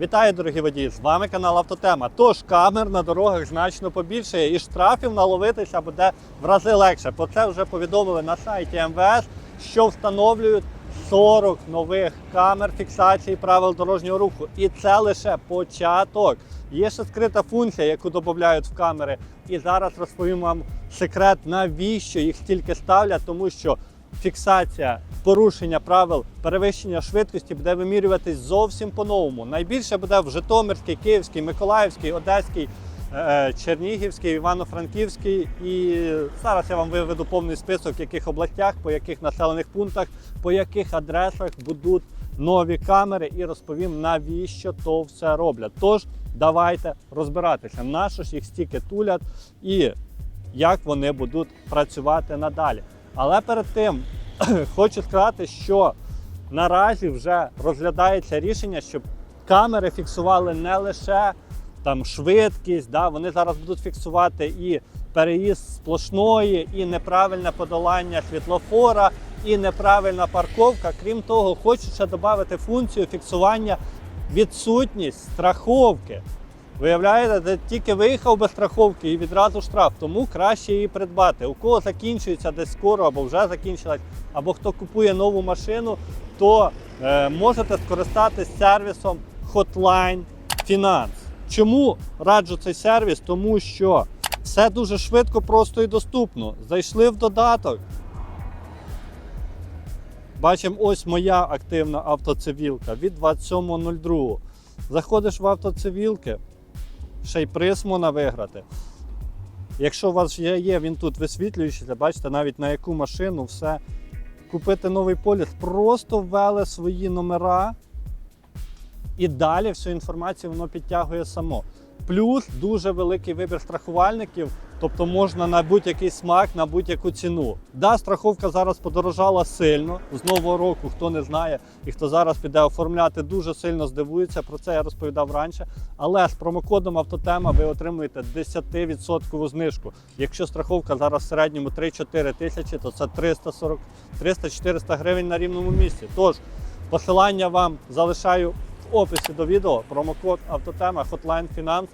Вітаю, дорогі водії! З вами канал Автотема. Тож камер на дорогах значно побільшає і штрафів наловитися буде в рази легше. Про це вже повідомили на сайті МВС, що встановлюють 40 нових камер фіксації правил дорожнього руху. І це лише початок. Є ще скрита функція, яку додають в камери. І зараз розповім вам секрет, навіщо їх стільки ставлять, тому що фіксація порушення правил перевищення швидкості буде вимірюватись зовсім по-новому. Найбільше буде в Житомирській, Київській, Миколаївській, Одеській, е, Чернігівській, Івано-Франківській. І зараз я вам виведу повний список, в яких областях, по яких населених пунктах, по яких адресах будуть нові камери, і розповім, навіщо то все роблять. Тож давайте розбиратися, на що ж їх стільки тулять і як вони будуть працювати надалі. Але перед тим хочу сказати, що наразі вже розглядається рішення, щоб камери фіксували не лише там швидкість, да, вони зараз будуть фіксувати і переїзд сплошної, і неправильне подолання світлофора, і неправильна парковка. Крім того, хочу ще додати функцію фіксування відсутність страховки. Виявляєте, де тільки виїхав без страховки і відразу штраф, тому краще її придбати. У кого закінчується десь скоро або вже закінчилась, або хто купує нову машину, то е, можете скористатись сервісом Hotline Finance. Чому раджу цей сервіс? Тому що все дуже швидко, просто і доступно. Зайшли в додаток. Бачимо, ось моя активна автоцивілка від 27.02. Заходиш в автоцивілки, ще й приз можна виграти. Якщо у вас є, є він тут висвітлюючийся, бачите, навіть на яку машину все. Купити новий поліс, просто ввели свої номера і далі всю інформацію воно підтягує само. Плюс дуже великий вибір страхувальників, тобто можна на будь-який смак, на будь-яку ціну. Да, страховка зараз подорожала сильно з нового року, хто не знає і хто зараз піде оформляти, дуже сильно здивується. Про це я розповідав раніше. Але з промокодом Автотема ви отримуєте 10% знижку. Якщо страховка зараз в середньому 3-4 тисячі, то це 340 300-400 гривень на рівному місці. Тож посилання вам залишаю описі до відео. Промокод Автотема Hotline Finance.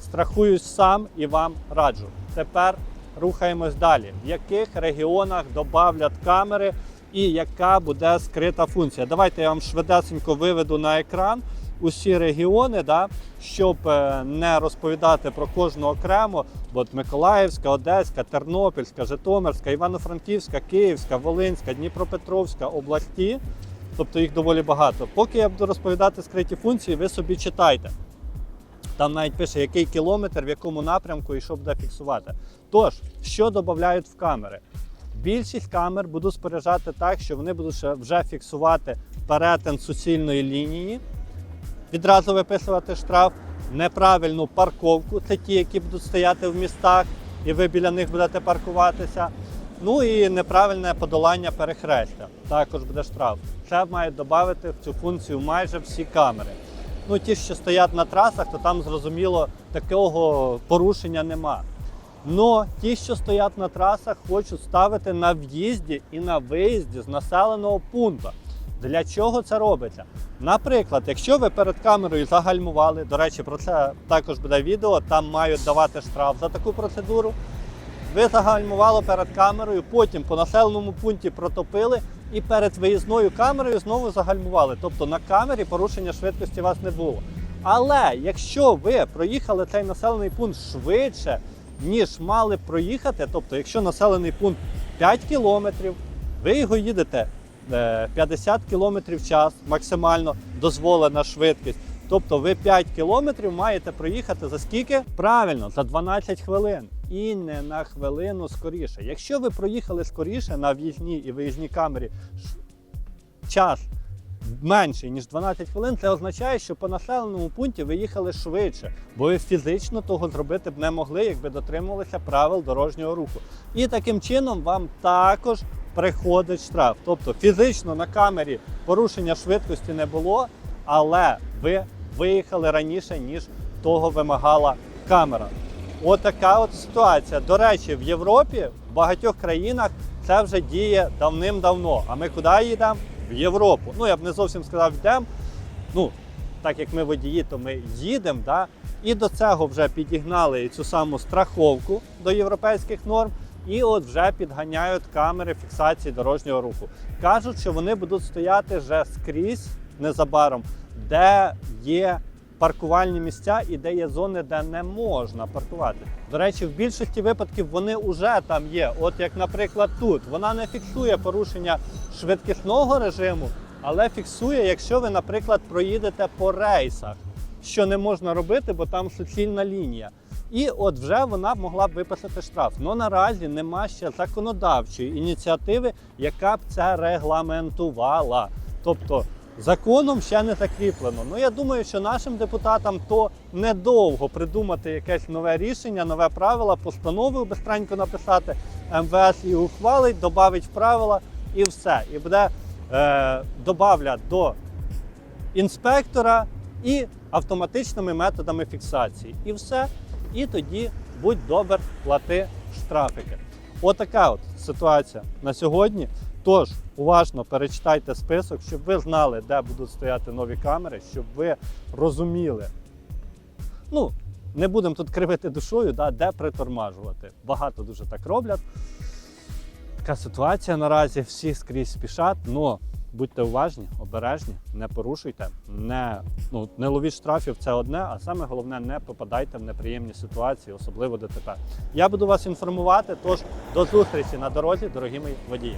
Страхуюсь сам і вам раджу. Тепер рухаємось далі. В яких регіонах додавлять камери і яка буде скрита функція? Давайте я вам швидесенько виведу на екран усі регіони, да, щоб е, не розповідати про кожну окремо. От Миколаївська, Одеська, Тернопільська, Житомирська, Івано-Франківська, Київська, Волинська, Дніпропетровська області. Тобто їх доволі багато. Поки я буду розповідати скриті функції, ви собі читайте. Там навіть пише, який кілометр, в якому напрямку і що буде фіксувати. Тож, що додають в камери? Більшість камер будуть споряджати так, що вони будуть вже фіксувати перетин суцільної лінії, відразу виписувати штраф, неправильну парковку, це ті, які будуть стояти в містах, і ви біля них будете паркуватися. Ну і неправильне подолання перехрестя. Також буде штраф. Це мають додати в цю функцію майже всі камери. Ну, ті, що стоять на трасах, то там зрозуміло такого порушення нема. Но ті, що стоять на трасах, хочуть ставити на в'їзді і на виїзді з населеного пункту. Для чого це робиться? Наприклад, якщо ви перед камерою загальмували, до речі, про це також буде відео, там мають давати штраф за таку процедуру. Ви загальмували перед камерою, потім по населеному пункті протопили і перед виїзною камерою знову загальмували. Тобто на камері порушення швидкості у вас не було. Але якщо ви проїхали цей населений пункт швидше, ніж мали проїхати, тобто, якщо населений пункт 5 кілометрів, ви його їдете е, 50 кілометрів в час, максимально дозволена швидкість. Тобто ви 5 кілометрів маєте проїхати за скільки? Правильно, за 12 хвилин. І не на хвилину скоріше. Якщо ви проїхали скоріше на в'їзній і виїзній камері час менший, ніж 12 хвилин, це означає, що по населеному пункті ви їхали швидше, бо ви фізично того зробити б не могли, якби дотримувалися правил дорожнього руху. І таким чином вам також приходить штраф. Тобто фізично на камері порушення швидкості не було, але ви виїхали раніше, ніж того вимагала камера. Отака от ситуація. До речі, в Європі, в багатьох країнах це вже діє давним-давно. А ми куди їдемо? В Європу. Ну, я б не зовсім сказав, йдемо. Ну, так як ми водії, то ми їдемо. Да? І до цього вже підігнали цю саму страховку до європейських норм. І от вже підганяють камери фіксації дорожнього руху. Кажуть, що вони будуть стояти вже скрізь незабаром, де є паркувальні місця і де є зони, де не можна паркувати. До речі, в більшості випадків вони вже там є. От як, наприклад, тут вона не фіксує порушення швидкісного режиму, але фіксує, якщо ви, наприклад, проїдете по рейсах, що не можна робити, бо там суцільна лінія. І от вже вона б могла б виписати штраф. Ну наразі нема ще законодавчої ініціативи, яка б це регламентувала. Тобто законом ще не закріплено. Ну я думаю, що нашим депутатам то недовго придумати якесь нове рішення, нове правило, постанову бистренько написати. МВС її ухвалить, додавить правила і все. І буде е, добавлять до інспектора і автоматичними методами фіксації. І все. І тоді будь добр, плати штрафики. Отака от ситуація на сьогодні. Тож уважно перечитайте список, щоб ви знали, де будуть стояти нові камери, щоб ви розуміли. Ну, не будемо тут кривити душою, да, де притормажувати. Багато дуже так роблять. Така ситуація наразі, всі скрізь спішать, але будьте уважні, обережні, не порушуйте, не, ну, не ловіть штрафів, це одне, а саме головне, не попадайте в неприємні ситуації, особливо ДТП. Я буду вас інформувати, тож до зустрічі на дорозі, дорогі мої водії.